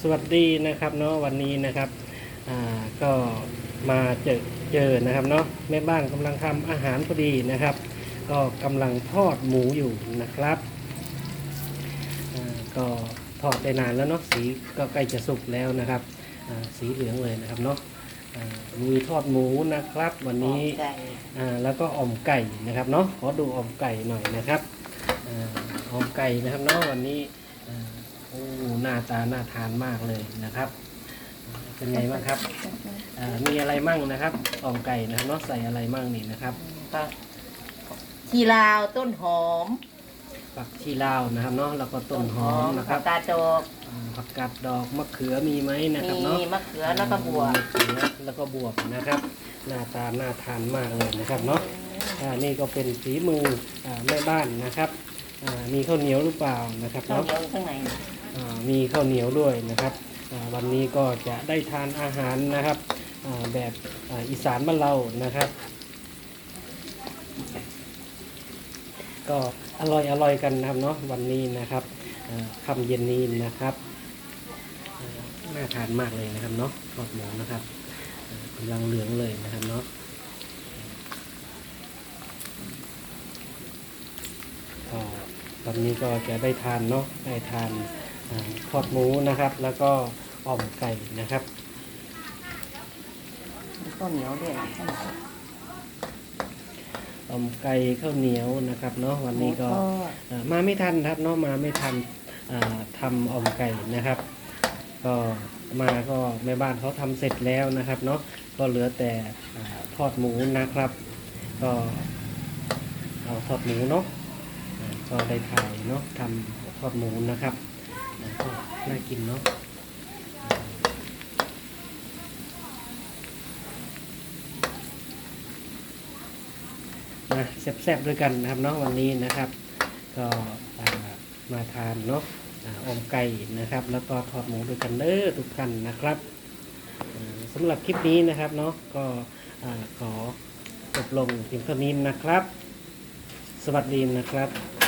สวัสดีนะครับเนาะวันนี้นะครับอ่าก็มาเจอเจอนะครับเนาะแม่บ้านกำลังทำอาหารพอดีนะครับ ก็กำลังทอดหมูอยู่นะครับอ่าก็ทอดได้นานแล้วเนาะสีก็ใกล้จะสุกแล้วนะครับอ่าสีเหลืองเลยนะครับเนาะอ่ามีทอดหมูนะครับ วันนี้ไก่อ่าแล้วก็อ่อมไก่นะครับเนาะขอดูอ่อมไก่หน่อยนะครับอ่าอ่อมไก่นะครับเนาะวันนี้อ่า โอ้หน้าตาน่าทานมากเลยนะครับอ่าเป็นไงบ้างครับอ่ามีอะไรมั่งนะครับอ่อมไก่นะครับเนาะใส่อะไรมั่งนี่นะครับก็ชีลาวต้นหอมผักชีลาวนะครับเนาะแล้วก็ต้นหอมนะครับตาโจกอ่าผักกาดดอกมะเขือมีไหมนะครับมีเนาะ มะเขือแล้วก็บวบมะเขือแล้วก็บวบนะครับหน้าตาน่าทานมากเลยนะครับเนาะอ่านี่ก็เป็นฝีมืออ่าแม่บ้านนะครับอ่ามีข้าวเหนียวหรือเปล่านะครับข้าวเนาะเหนียวข้างในอ่า มีข้าวเหนียวด้วยนะครับ วันนี้ก็จะได้ทานอาหารนะครับแบบอีสานบ้านเรานะครับ ก็อร่อยอร่อยกันนะครับเนาะวันนี้นะครับอ่าค่ำเย็นนี้นะครับน่าทานมากเลยนะครับเนาะทอดหมูนะครับอ่ากำลังเหลืองเลยนะครับเนาะก็วันนี้ก็จะได้ทานเนาะได้ทาน ทอดหมูนะครับ แล้วก็อ่อมไก่นะครับข้าวเหนียวด้วยอ่อมไก่ข้าวเหนียวนะครับเนาะวันนี้ก็หมูทอดอ่ามาไม่ทันครับเนาะมาไม่ทันอ่าทำอ่อมไก่นะครับ ก็มาก็แม่บ้านเขาทำเสร็จแล้วนะครับเนาะก็เหลือแต่อาทอดหมูนะครับ ก็เอาทอดหมูเนาะอ่าก็ได้ถ่ายเนาะทำทอดหมูนะครับอ่าก็ น่ากินเนาะมาแซ่บๆด้วยกันนะครับเนาะวันนี้นะครับ ก็มาทานเนาะอมไก่นะครับ แล้วก็ทอดหมูด้วยกันเด้อทุกท่านนะครับสำหรับคลิปนี้นะครับเนาะก็ขอจบลงเพียงเท่านี้นะครับ สวัสดีนะครับ